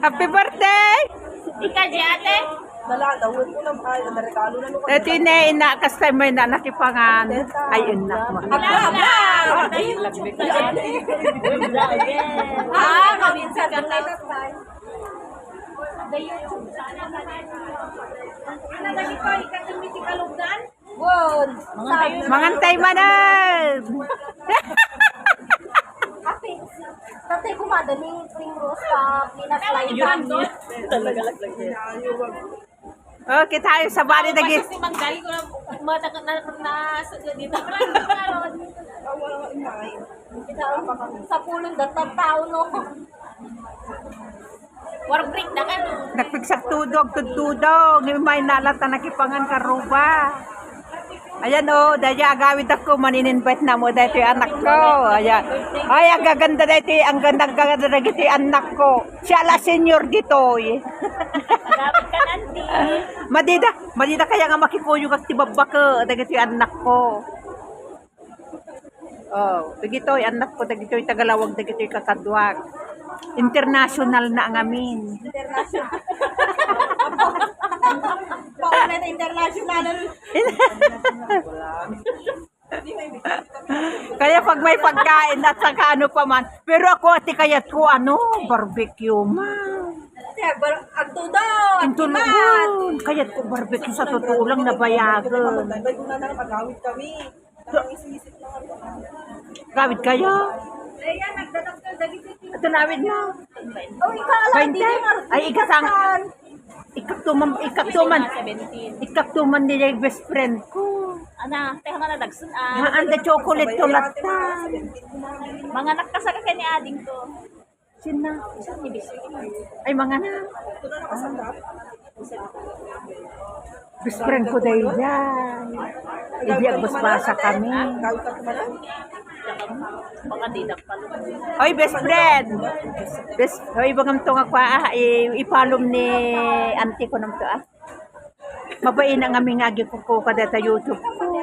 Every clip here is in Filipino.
Happy birthday! Ika, di ate? Nalalawin ko na ay, naregalo na nung Ito eh, ina, kasi may na nakipangan. Ay, ina. Habla! Ah, kaminsan ka na. Wow! Mangantay manan! Happy. Tatay ko madaling primrose sa pinag-fly Talaga laglag niya. Okay, tayo sa bali na Kasi si Manggali ko na mata na na sa dito. Sa pulong datang tao no. War break na ka no. Tudog, tudtudog. Ngayon may nalata nakipangan karuba. Ayan o, oh, dahil agawid ako, manin-invite na mo dahil yung anak ko. Ayan. Ay, ang gaganda dahil ang gandang gaganda dahil yung anak ko. Siya la senior dito. eh. Gamit ka nanti. Madida, madida kaya nga makikuyo kag tibaba ka, dahil ito yung anak ko. Oh, dagito yung anak ko, dagito yung tagalawag, dagito yung kakadwag. International na ang amin. Pauna na international. Kaya pag may pagkain at saka ano pa man. Pero ako ati kayat ko ano, barbecue man. Ang tudo. Ang tulugon. Kayat ko barbecue sa totoo lang na lang pagawit kami. Kayo. Ayan, nagdadaktal dagiti. Ito nawid mo. Oh, 20? Ay, ikasang, ikaktuman, ikaktuman, 17. ikaktuman nila yung best friend ko. Ana, teha man na dagsun ah. Haan the chocolate to latan. Mga nakasa ka ni ading to. Sina? Isa ni Bisyo. Ay, mga nakasandap. Best friend ko dahil yan. Hindi agbasbasa kami. Gawit ka kumalan. Baka di nagpalo. Oy, best friend. Best, oy, bagam to nga kwa, ah, ipalom ni auntie ko nam to ah. Mabain ang aming agi ko ko kada ta YouTube.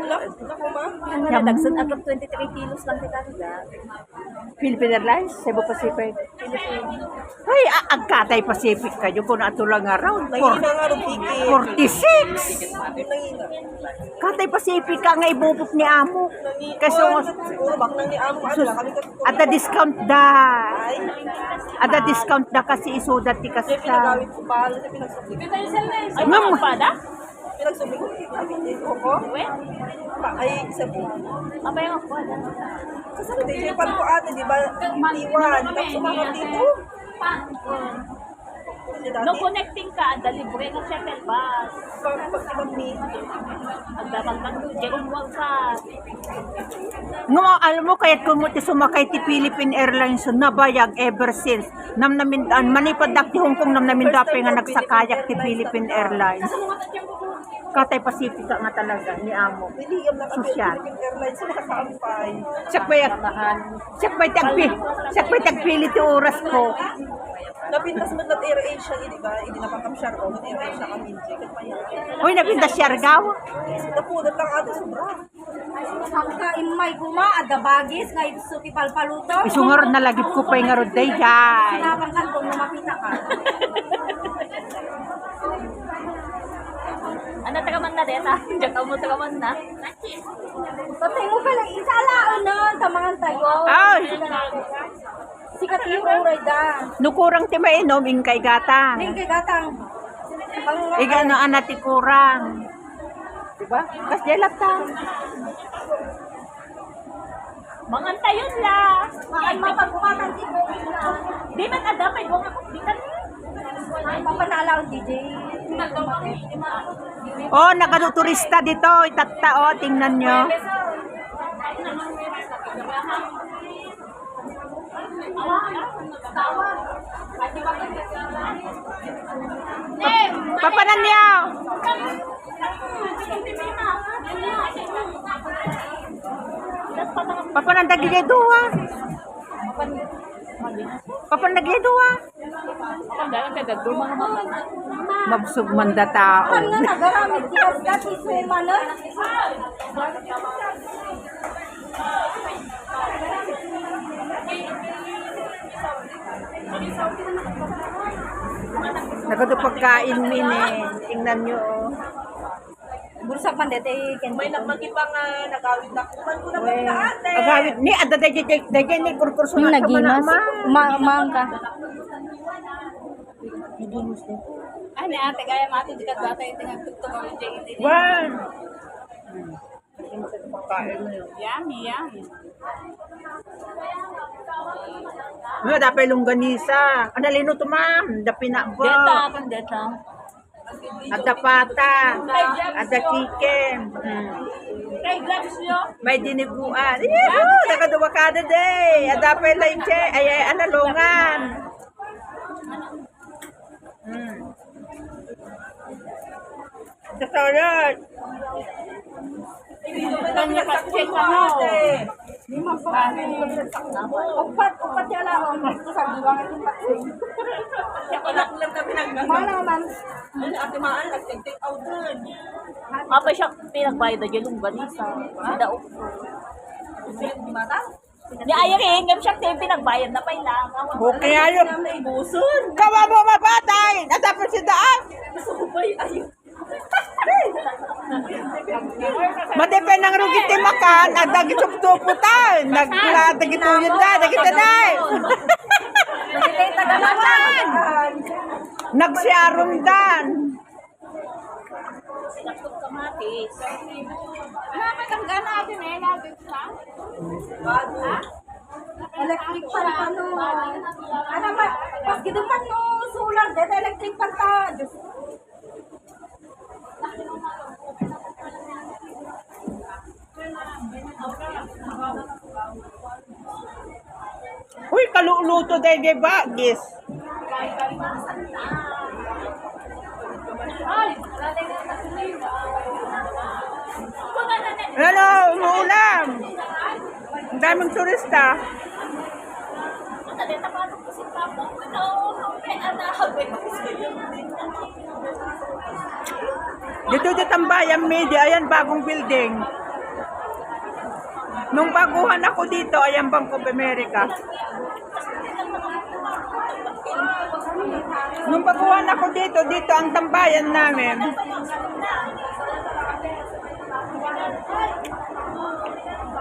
Naku ma. Ang nga dagsun atong 23 kilos lang ti kanila. Philippine Airlines, Cebu Pacific. Ay, ah, ang Katay Pacific kayo kung ato lang around. Nangina nga rin ticket. 46! Nangina. Katay Pacific ka nga ibubok ni Amo. Kasi Siguro bak nang ni Amo ano lang kami kasi at the discount da. ay. At the discount da kasi isudat ti kasi Kasi sa pinagawit ko pa. Kasi pinagsubli. Ay, mga pada? Pinagsubli ko. Dito ko. We? Pa- Ay, po. Apa yung ako? Kasi sa DJ pan ko ate, di ba? Iwan. Tapos sumakot dito. No connecting ka, ada libre ng shuttle bus. pag ibang meet, Agdamang kang Jerome. Nga alam mo kahit kung mo ti sumakay ti Philippine Airlines nabayag ever since nam namin an manipad dak ti Hong Kong nam namin dapat nga nagsakayak ti Philippine Airlines. Katay Pacific nga talaga ni Amo. Sosyal. Airlines sa nakakaampay. Siya pa siya pa tagpi siya pa tagpili ti oras ko. Napintas man na't Air Asia, di ba? Hindi napakamsyar ko, na't Air Asia kami, Jacket pa yan. Uy napinda Siargao. Napunod lang ate, sobra. Sangka imay kuma ada bagis nga isuki palpaluto. Isungar na lagip ko pa nga rod day jay. Sinabang kan kung makita ka. Ano taga man na deta? Diyan ka mo taga man na. Tatay mo pala isalaan no tamangan tayo. Ay, Sikat yung uray da. nukurang ti mainom in kay gatan. Ning kay gatang. Iga no anati kurang. Diba? Kas jelat ta. Mga tayon la. Ay mapagkumatan si. Di man ada may bunga ko. Di kan. Ay mapanala ang DJ. Oh, nagaturista dito. Itatta oh, tingnan nyo. Papanan niyo. Papanan. Papanan dagigay duwa. Pagdalang ka gagdo mga mga. Mabsug man da tao. Nagado pagkain min eh. Tingnan nyo oh. Bursak man dete ken. May nagmagipang uh, nagawid na kuman ko na Well, na ate. agawit ni ada dayay dayay dayay ni kurkurso na nagimas. ma. Ma maang ka. Ay, ni ate, kaya mati di ka data yung tinagtugtog ang JD. Wan. Pagkain mo yun. Yummy, yummy. Ano, dapat longganisa. Ano, lino to ma'am? Dapi na ba? Deta, kung deta. Ada pata. Ada chicken. Hmm. Kay gloves nyo. May diniguan. Yehoo! Nakaduwa ka na day. Ada pa yung leche. Ay, ay, ano, lungan. Hmm. Sa salad. Kanya pa check ano. Upat upat ya lang sa buwang itong patsin. Anak lang kami nag Mana man. Ano ate maan nag-take out dun. Apa siya pinagbayad na yung ganisa. Si Daok. Di mata? Ni ayaw hingam siya tayo pinagbayad na pa ilang. Okay, buson. Kawa mo mapatay. At dapat si daan. Gusto ko ba ayun? Madepend ng rugi timakan. At dagit suptuputan. Nagladagit yun na. Dagit na. Dagitay tagalawan. Nagsiaron dan. Kamatis. Nakatangga natin eh, natin. Electric pan ano. Ano ba? Pas giduman no solar dito electric pan ta. Diyos. Uy, kaluluto dahil di ba? Yes. Ano, umuulam. Ang daming turista. Dito dito tambayan media, ayan bagong building. Nung baguhan ako dito, ayan Bank of America. Nung baguhan ako dito, dito ang tambayan namin.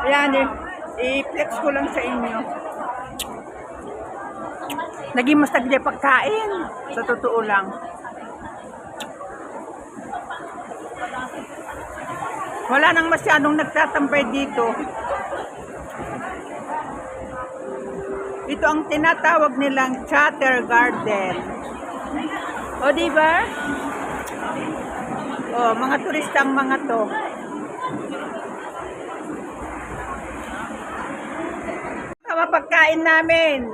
Ayan eh, i-flex ko lang sa inyo. Naging mas tagli pagkain. Sa totoo lang. Wala nang masyadong nagtatambay dito. Ito ang tinatawag nilang Chatter Garden. O, di? O, mga turistang mga to. Tama pagkain namin.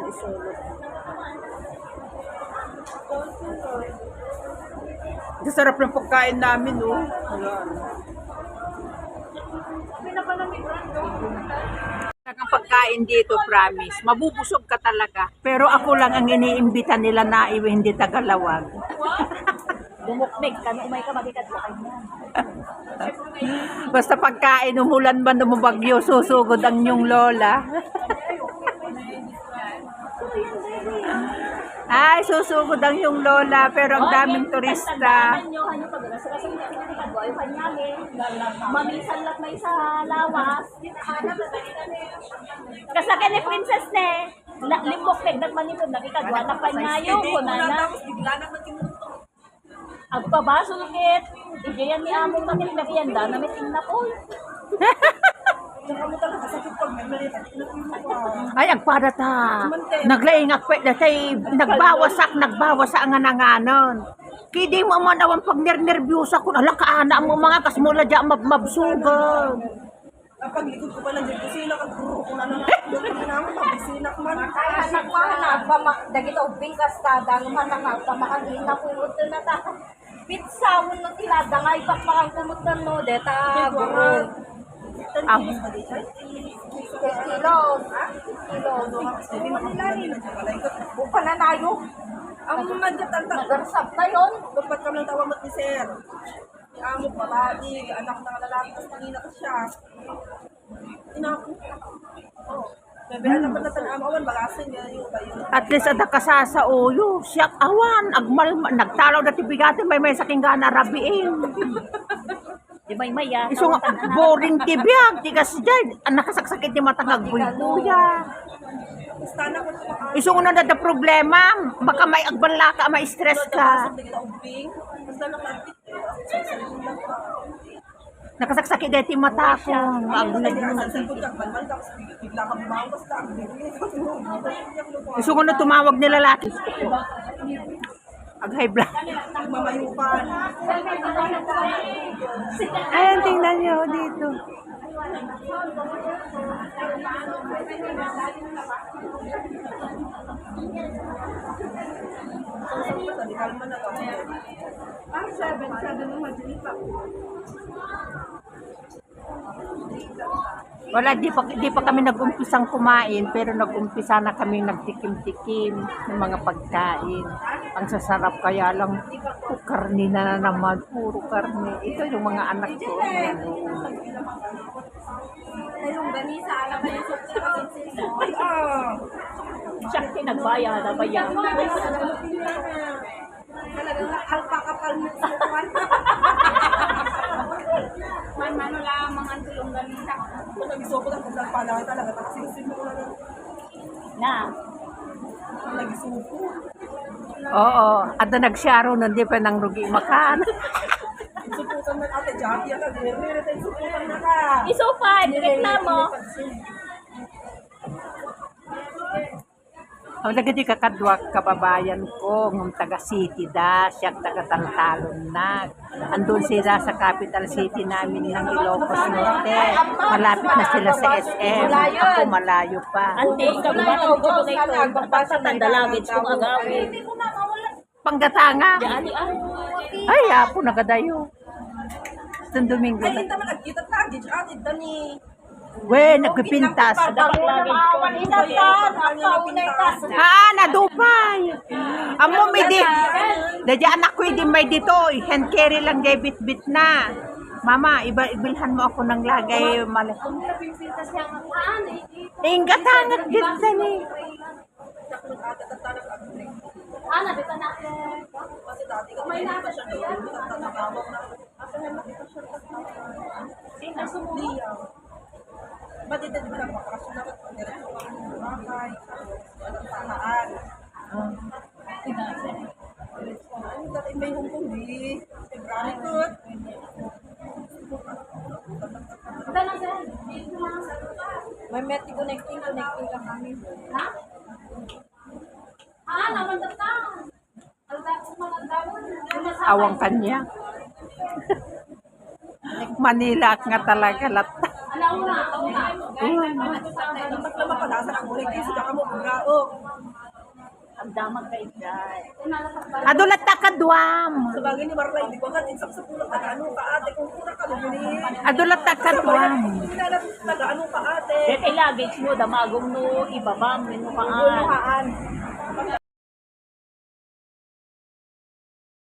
Ang sarap ng pagkain namin, oh. Ayan. Talagang pagkain dito, promise. Mabubusog ka talaga. Pero ako lang ang iniimbita nila na iwi hindi tagalawag. Bumukmig ka umay ka magikat sa kanya. Basta pagkain, umulan man umubagyo, susugod ang inyong lola. Ay, susugod ang inyong lola, pero ang daming turista. Pag sa kasi kagwa yung kanyali. Mamisan lang may sa lawas. Kasakay ni Princess ne. Na, limbok kay nagmanipod nakikagwa na panyayo ko na na. Tinuto. Agpabasukit. Idiyan ni among kami nagiyanda na may tingna po. Ay, agpada ta. Naglaing akpet na tay, nagbawasak, nagbawasak ang ananganon. Kidi mo man awan pag nervyusa ko, ala kaana mo mga kasmula dya mab mabsugan. Kapag likod ko pa lang dyan, kusina ka, guru ko na ka naman, pagisina ko man. Ay hanak pa hanak pa dagito bingkas ta dang hanak pa makagin na kumot na ta. Mo dangay pa pakang kumot na no deta guru. Ah, Kilos. Kilos. Bukan na nayo. Ang madya tanta. Nagarsap na yun. Dapat ka lang tawag ni sir. Amo babae, anak ng lalaki, tapos kanina ka siya. Inaku. Oh. Na yun. At least ada kasa sa. Siyak awan. Agmal, nagtalaw dati bigati may may saking gana rabiin. Di may maya. Iso nga, boring tibiyag. Tigas dyan. Ang nakasaksakit yung matangag kung kumakain. Iso nga na da problema. Baka may agbanla ka, may stress ka. Nakasaksakit dati yung mata ko. Basta ang Iso nga na tumawag nila lalaki. Ag high blood. Mamayupan. Ayan, tingnan nyo dito. Sabi, kalma na lang. Wala, di pa, di pa kami nag-umpisang kumain, pero nag-umpisa na kami nagtikim-tikim ng mga pagkain. Ang sasarap kaya lang, oh, karne na, na naman, puro karne. Ito yung mga anak ko. Yung ganisa, alam mo yung Ah! Siya pinagbaya na bayan. Talagang alpaka mo sa. Man, mano lang mga tulong ganisa. Kung nag-isopo lang, kung nagpala talaga, tapos sinisin mo lang Na. ang nag-isupo. Oo, at na nagsyaro nun, di pa nang rugi makan. Suputan ng ate Jackie, ang nag-meron tayo suputan na ka. Isupad, reklamo. Ang nagadi kakadwak kababayan ko, ng taga City da, siya taga Taltalon na. Andun sila sa capital city namin ng Ilocos Norte. Malapit na sila sa SM. Ako malayo pa. Ante, ikaw ba ang gusto na ito? Patatanda langit kung agawin. Panggatanga. Ay. Apo nagadayo. Itong Domingo Ay, na. hindi man nagkita tagi, ate Dani. We, nagpipintas. Ako na. Ah, nadupay. Amo may di. Dadya anak ko di may dito. Hand carry lang jay bit-bit na. Mama, iba ibilhan mo ako ng lagay mali. Ingat hangat din sa ni. Ana, dito na. Kasi dati ka may nata siya doon. Tatawag na. Sino Liyaw. Ba't hindi ba lang ba't diretso ka ng bakay? Walang tahaan. Ay, dati may Hong Kong di. February good. Dito na, sir. May meti connecting, connecting lang kami. Ha? Ah, naman dito. Alda ko mga dawon. Awang kanya. Manila nga talaga lata. Alaw na, alaw na. Dapat naman palasan ang ulit. Kasi ka mo bugrao. Ang damag kay Jai. Adulat ta kadwam. Sa bagay ni Marlay, di ko ka din sa pulang taga-ano ka ate. Kung pura ka lumuni. Adulat ta kadwam. Taga-ano ka ate. Dete luggage mo, damagong no, ibabam, minukaan. Bunuhaan.